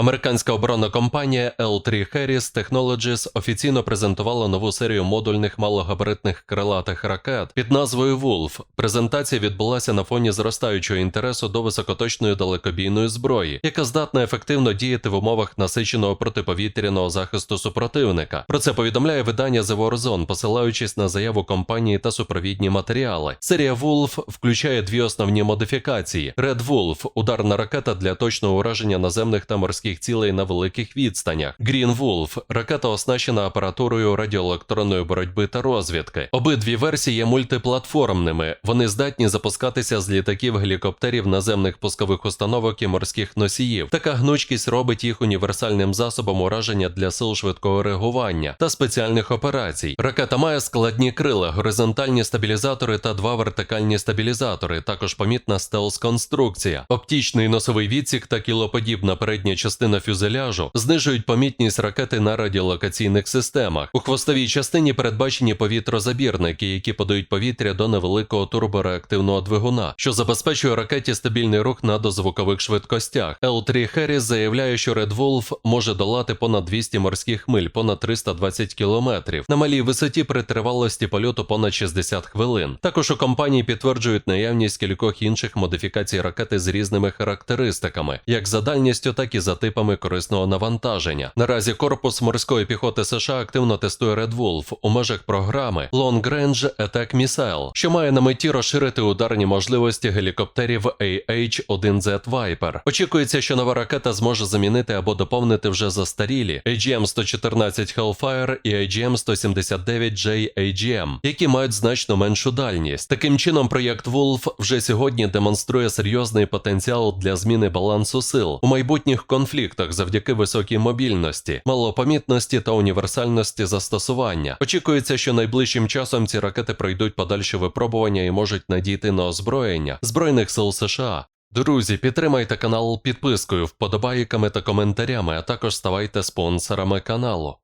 Американська оборонна компанія L3 Harris Technologies офіційно презентувала нову серію модульних малогабаритних крилатих ракет під назвою Wolf. Презентація відбулася на фоні зростаючого інтересу до високоточної далекобійної зброї, яка здатна ефективно діяти в умовах насиченого протиповітряного захисту супротивника. Про це повідомляє видання The Warzone, посилаючись на заяву компанії та супровідні матеріали. Серія Wolf включає дві основні модифікації: Red Wolf – ударна ракета для точного ураження наземних та морських цілей на великих відстанях. Green Wolf – ракета оснащена апаратурою радіоелектронної боротьби та розвідки. Обидві версії є мультиплатформними. Вони здатні запускатися з літаків, гелікоптерів, наземних пускових установок і морських носіїв. Така гнучкість робить їх універсальним засобом ураження для сил швидкого реагування та спеціальних операцій. Ракета має складні крила, горизонтальні стабілізатори та два вертикальні стабілізатори. Також помітна стелс-конструкція. Оптічний носовий відсік та кілоподібна передня частина фюзеляжу знижують помітність ракети на радіолокаційних системах. У хвостовій частині передбачені повітрозабірники, які подають повітря до невеликого турбореактивного двигуна, що забезпечує ракеті стабільний рух на дозвукових швидкостях. L3 Harris заявляє, що Red Wolf може долати понад 200 морських миль, понад 320 кілометрів на малій висоті при тривалості польоту понад 60 хвилин. Також у компанії підтверджують наявність кількох інших модифікацій ракети з різними характеристиками, як за дальністю, так і за типами корисного навантаження. Наразі корпус морської піхоти США активно тестує Red Wolf у межах програми Long Range Attack Missile, що має на меті розширити ударні можливості гелікоптерів AH-1Z Viper. Очікується, що нова ракета зможе замінити або доповнити вже застарілі AGM-114 Hellfire і AGM-179J AGM, які мають значно меншу дальність. Таким чином, проєкт Wolf вже сьогодні демонструє серйозний потенціал для зміни балансу сил у майбутніх конфліктах завдяки високій мобільності, малопомітності та універсальності застосування. Очікується, що найближчим часом ці ракети пройдуть подальші випробування і можуть надійти на озброєння Збройних сил США. Друзі, підтримайте канал підпискою, вподобайками та коментарями, а також ставайте спонсорами каналу.